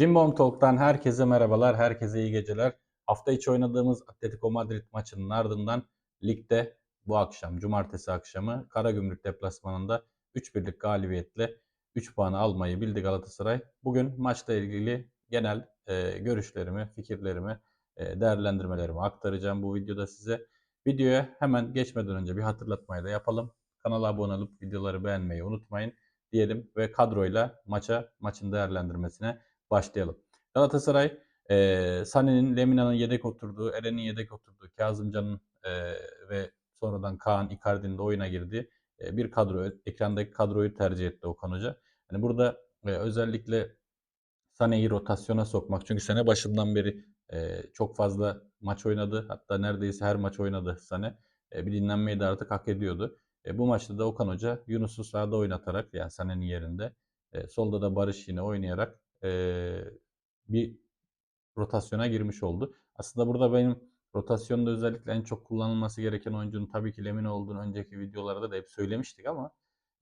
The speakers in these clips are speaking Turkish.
Cimbom Talk'tan herkese merhabalar, herkese iyi geceler. Hafta içi oynadığımız Atletico Madrid maçının ardından ligde bu akşam, cumartesi akşamı Karagümrük deplasmanında 3-1'lik galibiyetle 3 puanı almayı bildi Galatasaray. Bugün maçla ilgili genel e, görüşlerimi, fikirlerimi, e, değerlendirmelerimi aktaracağım bu videoda size. Videoya hemen geçmeden önce bir hatırlatmayı da yapalım. Kanala abone olup videoları beğenmeyi unutmayın diyelim ve kadroyla maça, maçın değerlendirmesine başlayalım. Galatasaray e, Sané'nin, Lemina'nın yedek oturduğu, Eren'in yedek oturduğu, Kazımcan'ın e, ve sonradan Kaan Icardi'nin de oyuna girdiği e, bir kadro. Ekrandaki kadroyu tercih etti Okan Hoca. Yani burada e, özellikle Sané'yi rotasyona sokmak. Çünkü sene başından beri e, çok fazla maç oynadı. Hatta neredeyse her maç oynadı Sané. E, bir dinlenmeyi de artık hak ediyordu. E, bu maçta da Okan Hoca Yunus'u sağda oynatarak yani Sané'nin yerinde e, solda da Barış yine oynayarak e, bir rotasyona girmiş oldu. Aslında burada benim rotasyonda özellikle en çok kullanılması gereken oyuncunun tabii ki Lemina olduğunu önceki videolarda da hep söylemiştik ama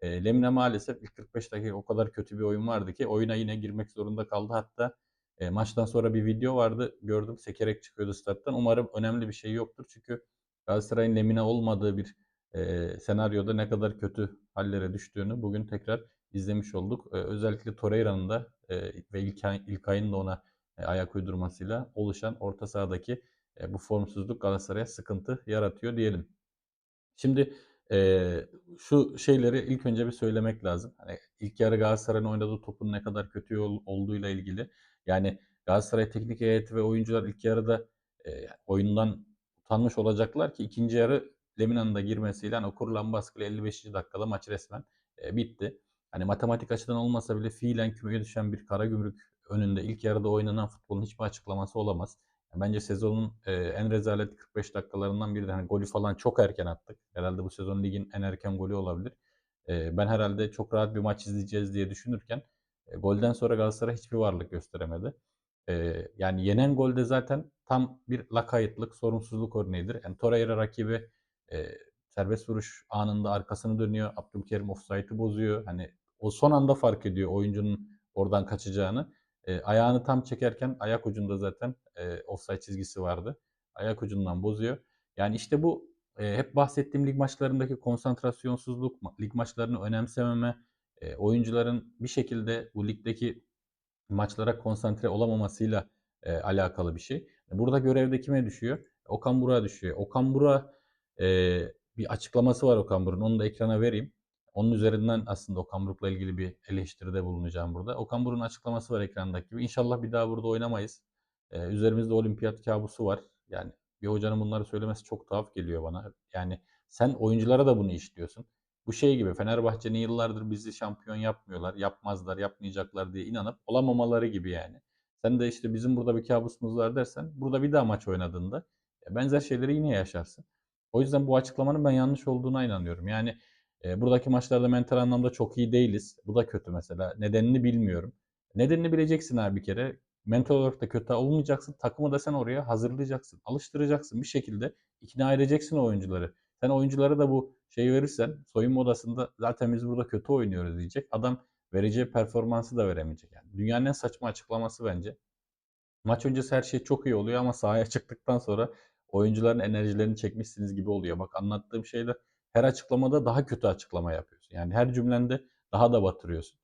e, Lemina maalesef ilk 45 dakika o kadar kötü bir oyun vardı ki oyuna yine girmek zorunda kaldı. Hatta e, maçtan sonra bir video vardı gördüm sekerek çıkıyordu stat'tan. Umarım önemli bir şey yoktur çünkü Galatasaray'ın Lemina olmadığı bir e, senaryoda ne kadar kötü hallere düştüğünü bugün tekrar izlemiş olduk. E, özellikle Torreira'nın da e, ve İlkay, İlkay'ın da ona e, ayak uydurmasıyla oluşan orta sahadaki e, bu formsuzluk Galatasaray'a sıkıntı yaratıyor diyelim. Şimdi e, şu şeyleri ilk önce bir söylemek lazım. Hani ilk yarı Galatasaray'ın oynadığı topun ne kadar kötü ol, olduğuyla ilgili. Yani Galatasaray teknik heyeti ve oyuncular ilk yarıda e, oyundan utanmış olacaklar ki ikinci yarı Lemina'nın da girmesiyle hani o kurulan baskıyla 55. dakikada maç resmen e, bitti. Hani matematik açıdan olmasa bile fiilen kümeye düşen bir Karagümrük önünde ilk yarıda oynanan futbolun hiçbir açıklaması olamaz. Bence sezonun e, en rezalet 45 dakikalarından biri de hani golü falan çok erken attık. Herhalde bu sezon ligin en erken golü olabilir. E, ben herhalde çok rahat bir maç izleyeceğiz diye düşünürken e, golden sonra Galatasaray hiçbir varlık gösteremedi. E, yani yenen golde zaten tam bir lakaytlık, sorumsuzluk örneğidir. Yani Torreira rakibi e, serbest vuruş anında arkasını dönüyor. Abdülkerim offside'ı bozuyor. Hani o son anda fark ediyor oyuncunun oradan kaçacağını. E, ayağını tam çekerken ayak ucunda zaten e, offside çizgisi vardı. Ayak ucundan bozuyor. Yani işte bu e, hep bahsettiğim lig maçlarındaki konsantrasyonsuzluk, lig maçlarını önemsememe, e, oyuncuların bir şekilde bu ligdeki maçlara konsantre olamamasıyla e, alakalı bir şey. Burada görevde kime düşüyor? Okan Burak'a düşüyor. Okan Burak e, bir açıklaması var Okan Burak'ın. Onu da ekrana vereyim. Onun üzerinden aslında Okan Buruk'la ilgili bir eleştiride bulunacağım burada. Okan Buruk'un açıklaması var ekrandaki gibi. İnşallah bir daha burada oynamayız. Ee, üzerimizde olimpiyat kabusu var. Yani bir hocanın bunları söylemesi çok tuhaf geliyor bana. Yani sen oyunculara da bunu işliyorsun. Bu şey gibi Fenerbahçe'nin yıllardır bizi şampiyon yapmıyorlar, yapmazlar, yapmayacaklar diye inanıp olamamaları gibi yani. Sen de işte bizim burada bir kabusumuz var dersen burada bir daha maç oynadığında benzer şeyleri yine yaşarsın. O yüzden bu açıklamanın ben yanlış olduğuna inanıyorum. Yani e, buradaki maçlarda mental anlamda çok iyi değiliz. Bu da kötü mesela. Nedenini bilmiyorum. Nedenini bileceksin abi bir kere. Mental olarak da kötü olmayacaksın. Takımı da sen oraya hazırlayacaksın. Alıştıracaksın. Bir şekilde ikna edeceksin oyuncuları. Sen oyunculara da bu şeyi verirsen soyunma odasında zaten biz burada kötü oynuyoruz diyecek. Adam vereceği performansı da veremeyecek. Yani dünyanın en saçma açıklaması bence. Maç öncesi her şey çok iyi oluyor ama sahaya çıktıktan sonra oyuncuların enerjilerini çekmişsiniz gibi oluyor. Bak anlattığım şeyde her açıklamada daha kötü açıklama yapıyorsun. Yani her cümlende daha da batırıyorsun.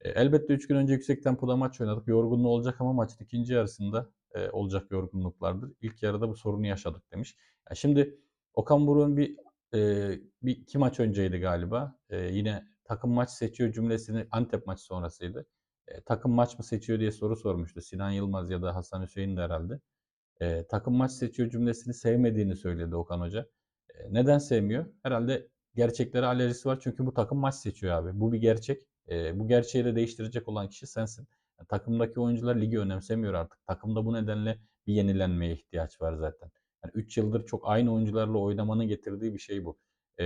E, elbette 3 gün önce yüksek tempoda maç oynadık. Yorgunluğu olacak ama maçın ikinci yarısında e, olacak yorgunluklardır. İlk yarıda bu sorunu yaşadık demiş. Yani şimdi Okan Buruk'un bir e, bir iki maç önceydi galiba. E, yine takım maç seçiyor cümlesini Antep maçı sonrasıydı. E, takım maç mı seçiyor diye soru sormuştu. Sinan Yılmaz ya da Hasan Hüseyin de herhalde. E, takım maç seçiyor cümlesini sevmediğini söyledi Okan Hoca. Neden sevmiyor? Herhalde gerçeklere alerjisi var çünkü bu takım maç seçiyor abi. Bu bir gerçek. E, bu gerçeği de değiştirecek olan kişi sensin. Yani takımdaki oyuncular ligi önemsemiyor artık. Takımda bu nedenle bir yenilenmeye ihtiyaç var zaten. Yani 3 yıldır çok aynı oyuncularla oynamanın getirdiği bir şey bu. E,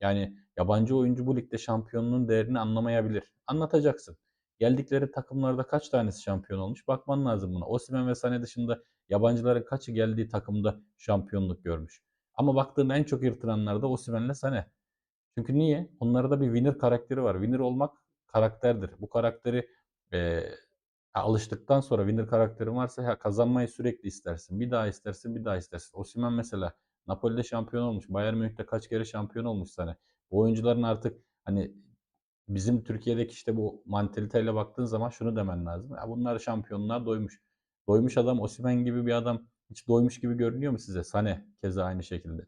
yani yabancı oyuncu bu ligde şampiyonluğun değerini anlamayabilir. Anlatacaksın. Geldikleri takımlarda kaç tanesi şampiyon olmuş? Bakman lazım buna. Osimhen ve Sané dışında yabancıların kaçı geldiği takımda şampiyonluk görmüş? Ama baktığında en çok yırtılanlar da Osimhen'le Sané. Çünkü niye? Onlarda bir winner karakteri var. Winner olmak karakterdir. Bu karakteri e, alıştıktan sonra winner karakterin varsa ya kazanmayı sürekli istersin. Bir daha istersin, bir daha istersin. Osimhen mesela Napoli'de şampiyon olmuş. Bayern Münih'te kaç kere şampiyon olmuş sana. Bu oyuncuların artık hani bizim Türkiye'deki işte bu mantaliteyle baktığın zaman şunu demen lazım. Ya bunlar şampiyonluğa doymuş. Doymuş adam Osimhen gibi bir adam hiç doymuş gibi görünüyor mu size? Sane keza aynı şekilde.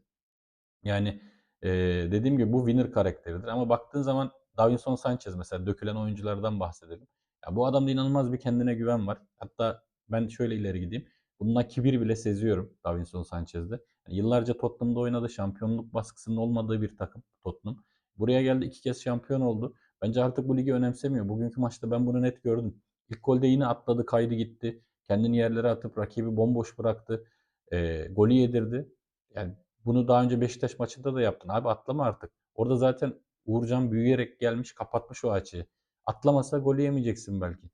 Yani eee, dediğim gibi bu winner karakteridir ama baktığın zaman Davinson Sanchez mesela dökülen oyunculardan bahsedelim. Ya bu adamda inanılmaz bir kendine güven var. Hatta ben şöyle ileri gideyim. Bununla kibir bile seziyorum Davinson Sanchez'de. Yani yıllarca Tottenham'da oynadı. Şampiyonluk baskısının olmadığı bir takım Tottenham. Buraya geldi iki kez şampiyon oldu. Bence artık bu ligi önemsemiyor. Bugünkü maçta ben bunu net gördüm. İlk golde yine atladı, kaydı gitti. Kendini yerlere atıp rakibi bomboş bıraktı. Eee golü yedirdi. Yani bunu daha önce Beşiktaş maçında da yaptın. Abi atlama artık. Orada zaten Uğurcan büyüyerek gelmiş, kapatmış o açıyı. Atlamasa golü yemeyeceksin belki.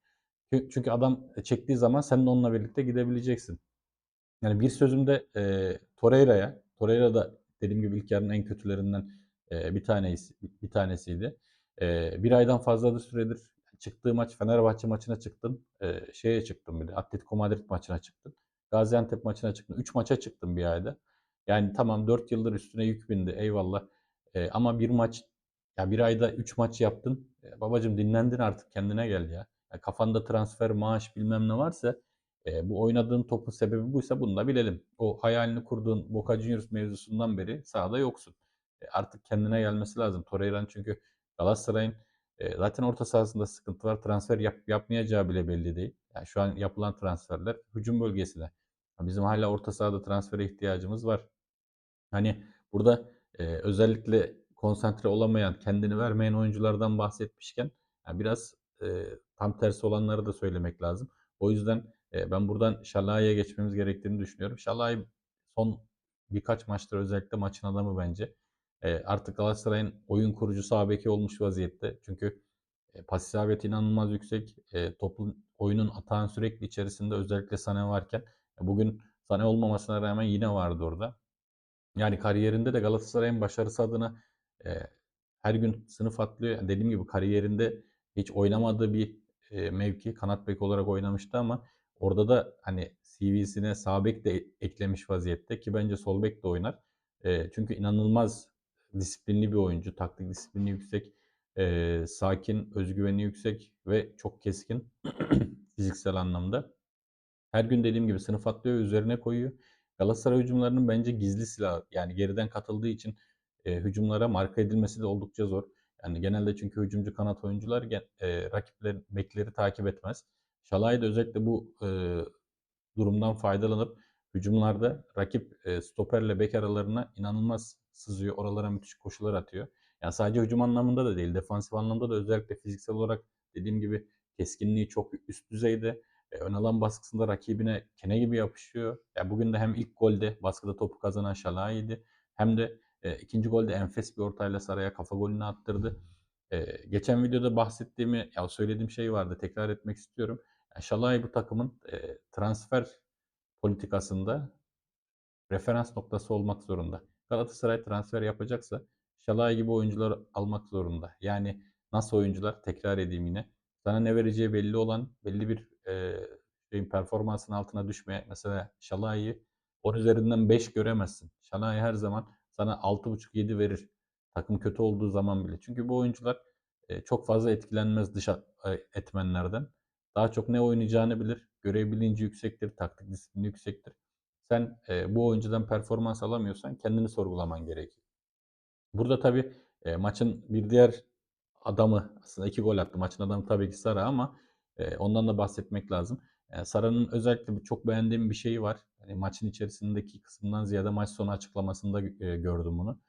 Çünkü adam çektiği zaman sen de onunla birlikte gidebileceksin. Yani bir sözümde e, Torreira'ya, Torreira da dediğim gibi ilk yarının en kötülerinden e, bir tanesi bir tanesiydi. E, bir aydan fazladır süredir çıktığı maç Fenerbahçe maçına çıktın. E, şeye çıktın bir de Atletico Madrid maçına çıktın. Gaziantep maçına çıktın. 3 maça çıktın bir ayda. Yani tamam 4 yıldır üstüne yük bindi eyvallah. E, ama bir maç ya bir ayda 3 maç yaptın. E, babacım dinlendin artık kendine gel ya. ya. Kafanda transfer, maaş bilmem ne varsa e, bu oynadığın topun sebebi buysa bunu da bilelim. O hayalini kurduğun Boca Juniors mevzusundan beri sahada yoksun. E, artık kendine gelmesi lazım. Torreira'nın çünkü Galatasaray'ın zaten orta sahasında sıkıntı var. Transfer yap, yapmayacağı bile belli değil. Yani şu an yapılan transferler hücum bölgesine. Bizim hala orta sahada transfere ihtiyacımız var. Hani burada e, özellikle konsantre olamayan, kendini vermeyen oyunculardan bahsetmişken yani biraz e, tam tersi olanları da söylemek lazım. O yüzden e, ben buradan Şalai'ye geçmemiz gerektiğini düşünüyorum. Şalai son birkaç maçtır özellikle maçın adamı bence. Artık Galatasaray'ın oyun kurucu sağ beki olmuş vaziyette. Çünkü e, pas isabeti inanılmaz yüksek. E, oyunun atağın sürekli içerisinde özellikle Sané varken e, bugün Sané olmamasına rağmen yine vardı orada. Yani kariyerinde de Galatasaray'ın başarısı adına e, her gün sınıf atlıyor. Dediğim gibi kariyerinde hiç oynamadığı bir e, mevki kanat bek olarak oynamıştı ama orada da hani CV'sine sağ bek de eklemiş vaziyette ki bence sol bek de oynar. E, çünkü inanılmaz disiplinli bir oyuncu, taktik disiplini yüksek, e, sakin, özgüveni yüksek ve çok keskin fiziksel anlamda. Her gün dediğim gibi sınıf atlıyor, üzerine koyuyor. Galatasaray hücumlarının bence gizli silahı. Yani geriden katıldığı için e, hücumlara marka edilmesi de oldukça zor. Yani genelde çünkü hücumcu kanat oyuncular e, rakipler bekleri takip etmez. Şalay da özellikle bu e, durumdan faydalanıp hücumlarda rakip e, stoperle bek aralarına inanılmaz sızıyor. Oralara müthiş koşular atıyor. Yani sadece hücum anlamında da değil, defansif anlamda da özellikle fiziksel olarak dediğim gibi keskinliği çok üst düzeyde. E, ön alan baskısında rakibine kene gibi yapışıyor. Ya bugün de hem ilk golde baskıda topu kazanan Şalai'ydi hem de e, ikinci golde enfes bir ortayla Saray'a kafa golünü attırdı. E, geçen videoda bahsettiğimi ya söylediğim şey vardı tekrar etmek istiyorum. Yani Şalai bu takımın e, transfer politikasında referans noktası olmak zorunda. Galatasaray transfer yapacaksa Şalay gibi oyuncular almak zorunda. Yani nasıl oyuncular? Tekrar edeyim yine. Sana ne vereceği belli olan, belli bir e, şeyin performansın altına düşmeye. Mesela Şalay'ı 10 üzerinden 5 göremezsin. Şalay her zaman sana 6.5-7 verir. Takım kötü olduğu zaman bile. Çünkü bu oyuncular e, çok fazla etkilenmez dış etmenlerden. Daha çok ne oynayacağını bilir. Görev bilinci yüksektir. Taktik disiplini yüksektir. Sen e, bu oyuncudan performans alamıyorsan kendini sorgulaman gerekiyor. Burada tabii e, maçın bir diğer adamı aslında iki gol attı. Maçın adamı tabii ki Sara ama e, ondan da bahsetmek lazım. E, Sara'nın özellikle çok beğendiğim bir şeyi var. Yani maçın içerisindeki kısmından ziyade maç sonu açıklamasında e, gördüm bunu.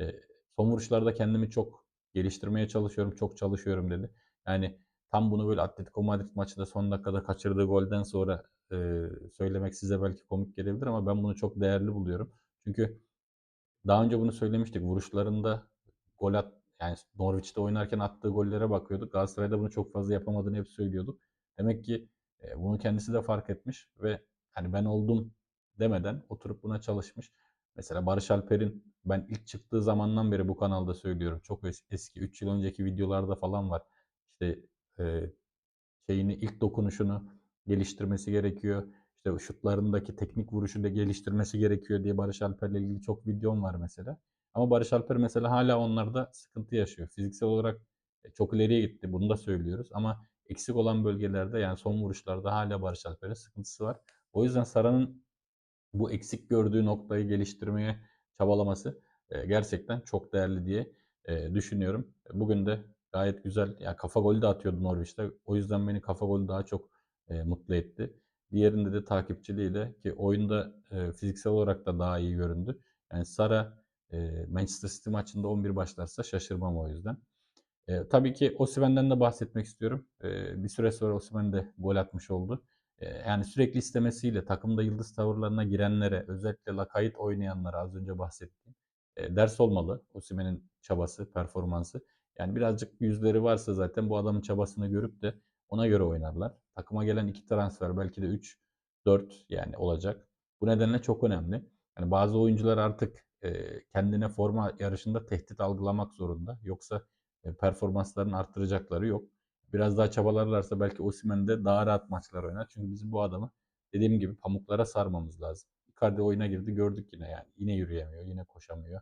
E, son vuruşlarda kendimi çok geliştirmeye çalışıyorum, çok çalışıyorum dedi. Yani tam bunu böyle Atletico Madrid maçında son dakikada kaçırdığı golden sonra e, söylemek size belki komik gelebilir ama ben bunu çok değerli buluyorum. Çünkü daha önce bunu söylemiştik. Vuruşlarında gol at yani Norwich'te oynarken attığı gollere bakıyorduk. Galatasaray'da bunu çok fazla yapamadığını hep söylüyorduk. Demek ki e, bunu kendisi de fark etmiş ve hani ben oldum demeden oturup buna çalışmış. Mesela Barış Alper'in ben ilk çıktığı zamandan beri bu kanalda söylüyorum. Çok eski 3 yıl önceki videolarda falan var. İşte şeyini, ilk dokunuşunu geliştirmesi gerekiyor. İşte şutlarındaki teknik vuruşu da geliştirmesi gerekiyor diye Barış Alper'le ilgili çok videom var mesela. Ama Barış Alper mesela hala onlarda sıkıntı yaşıyor. Fiziksel olarak e, çok ileriye gitti. Bunu da söylüyoruz. Ama eksik olan bölgelerde yani son vuruşlarda hala Barış Alper'in sıkıntısı var. O yüzden Sara'nın bu eksik gördüğü noktayı geliştirmeye çabalaması e, gerçekten çok değerli diye e, düşünüyorum. Bugün de gayet güzel. Ya kafa golü de atıyordu Norwich'te. O yüzden beni kafa golü daha çok e, mutlu etti. Diğerinde de takipçiliğiyle ki oyunda e, fiziksel olarak da daha iyi göründü. Yani Sara e, Manchester City maçında 11 başlarsa şaşırmam o yüzden. E, tabii ki Osimhen'den de bahsetmek istiyorum. E, bir süre sonra Osimhen de gol atmış oldu. E, yani sürekli istemesiyle takımda yıldız tavırlarına girenlere, özellikle lakayt oynayanlara az önce bahsettiğim e, ders olmalı. Osimhen'in çabası, performansı. Yani birazcık yüzleri varsa zaten bu adamın çabasını görüp de ona göre oynarlar. Takıma gelen iki transfer belki de 3, 4 yani olacak. Bu nedenle çok önemli. Yani bazı oyuncular artık e, kendine forma yarışında tehdit algılamak zorunda. Yoksa e, performanslarını arttıracakları yok. Biraz daha çabalarlarsa belki Osimhen de daha rahat maçlar oynar. Çünkü bizim bu adamı dediğim gibi pamuklara sarmamız lazım. Icardi oyuna girdi gördük yine yani. Yine yürüyemiyor, yine koşamıyor.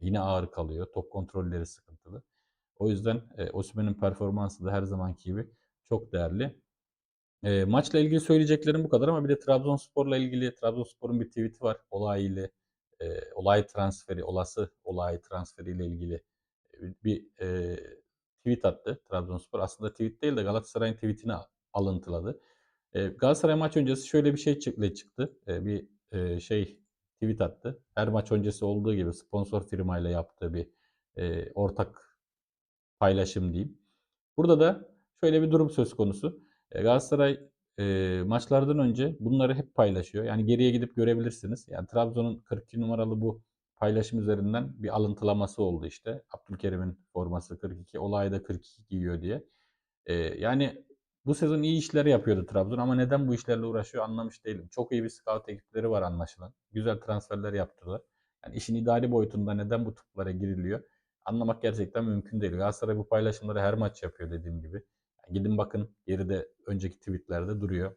Yine ağır kalıyor. Top kontrolleri sıkıntılı. O yüzden e, Osimhen'in performansı da her zamanki gibi çok değerli. E, maçla ilgili söyleyeceklerim bu kadar ama bir de Trabzonspor'la ilgili Trabzonspor'un bir tweet'i var. Olay ile e, olay transferi, olası olay transferiyle ilgili bir e, tweet attı Trabzonspor. Aslında tweet değil de Galatasaray'ın tweetini alıntıladı. E, Galatasaray maç öncesi şöyle bir şey çıktı. E, bir e, şey tweet attı. Her maç öncesi olduğu gibi sponsor firmayla yaptığı bir e, ortak paylaşım diyeyim. Burada da şöyle bir durum söz konusu. E, Galatasaray e, maçlardan önce bunları hep paylaşıyor. Yani geriye gidip görebilirsiniz. Yani Trabzon'un 42 numaralı bu paylaşım üzerinden bir alıntılaması oldu işte. Abdülkerim'in forması 42, olayda 42 giyiyor diye. E, yani bu sezon iyi işler yapıyordu Trabzon ama neden bu işlerle uğraşıyor anlamış değilim. Çok iyi bir scout ekipleri var anlaşılan. Güzel transferler yaptılar. Yani işin idari boyutunda neden bu toplara giriliyor anlamak gerçekten mümkün değil. Galatasaray bu paylaşımları her maç yapıyor dediğim gibi. Yani gidin bakın geride önceki tweetlerde duruyor.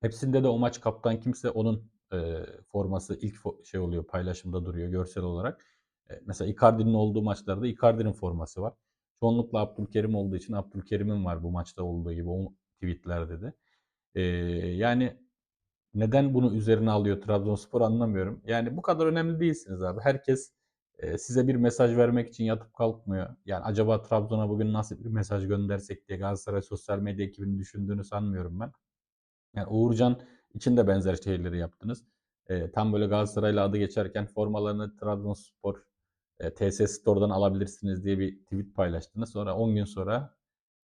Hepsinde de o maç kaptan kimse onun e, forması ilk fo- şey oluyor paylaşımda duruyor görsel olarak. E, mesela Icardi'nin olduğu maçlarda Icardi'nin forması var. Çoğunlukla Abdülkerim olduğu için Abdülkerim'in var bu maçta olduğu gibi o tweetlerde de. E, yani neden bunu üzerine alıyor Trabzonspor anlamıyorum. Yani bu kadar önemli değilsiniz abi. Herkes size bir mesaj vermek için yatıp kalkmıyor. Yani acaba Trabzon'a bugün nasıl bir mesaj göndersek diye Galatasaray sosyal medya ekibinin düşündüğünü sanmıyorum ben. Yani Uğurcan için de benzer şeyleri yaptınız. E, tam böyle Galatasaray'la adı geçerken formalarını Trabzonspor e, TS Store'dan alabilirsiniz diye bir tweet paylaştınız. Sonra 10 gün sonra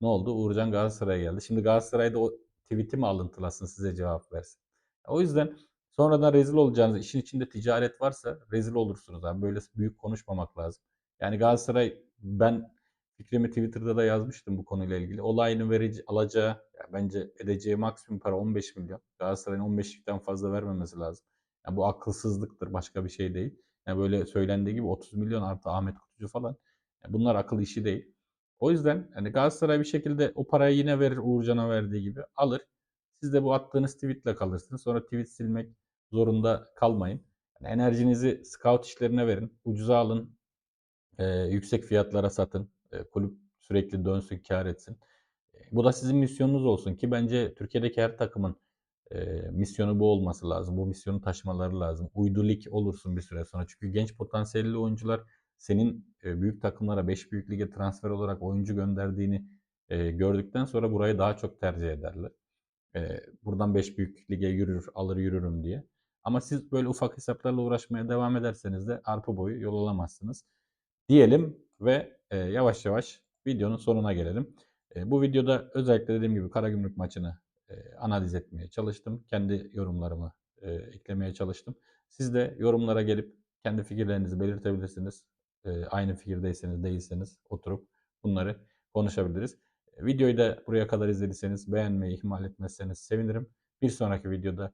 ne oldu? Uğurcan Galatasaray'a geldi. Şimdi Galatasaray'da o tweet'i mi alıntılasın size cevap versin? O yüzden sonradan rezil olacağınız işin içinde ticaret varsa rezil olursunuz abi. Böyle büyük konuşmamak lazım. Yani Galatasaray ben fikrimi Twitter'da da yazmıştım bu konuyla ilgili. Olayını verici alacağı yani bence edeceği maksimum para 15 milyon. Galatasaray'ın 15'likten fazla vermemesi lazım. Yani bu akılsızlıktır başka bir şey değil. Yani böyle söylendiği gibi 30 milyon artı Ahmet Kutucu falan. Yani bunlar akıl işi değil. O yüzden yani Galatasaray bir şekilde o parayı yine verir Uğurcan'a verdiği gibi alır. Siz de bu attığınız tweetle kalırsınız. Sonra tweet silmek zorunda kalmayın. Yani enerjinizi scout işlerine verin. Ucuza alın. E, yüksek fiyatlara satın. E, kulüp sürekli dönsün, kar etsin. E, bu da sizin misyonunuz olsun ki bence Türkiye'deki her takımın e, misyonu bu olması lazım. Bu misyonu taşımaları lazım. Uydu lig olursun bir süre sonra. Çünkü genç potansiyelli oyuncular senin e, büyük takımlara 5 büyük lige transfer olarak oyuncu gönderdiğini e, gördükten sonra burayı daha çok tercih ederler. E, buradan 5 büyük lige yürür, alır yürürüm diye. Ama siz böyle ufak hesaplarla uğraşmaya devam ederseniz de arpa boyu yol alamazsınız. Diyelim ve e, yavaş yavaş videonun sonuna gelelim. E, bu videoda özellikle dediğim gibi Karagümrük maçını e, analiz etmeye çalıştım. Kendi yorumlarımı e, eklemeye çalıştım. Siz de yorumlara gelip kendi fikirlerinizi belirtebilirsiniz. E, aynı fikirdeyseniz değilseniz oturup bunları konuşabiliriz. Videoyu da buraya kadar izlediyseniz beğenmeyi ihmal etmezseniz sevinirim. Bir sonraki videoda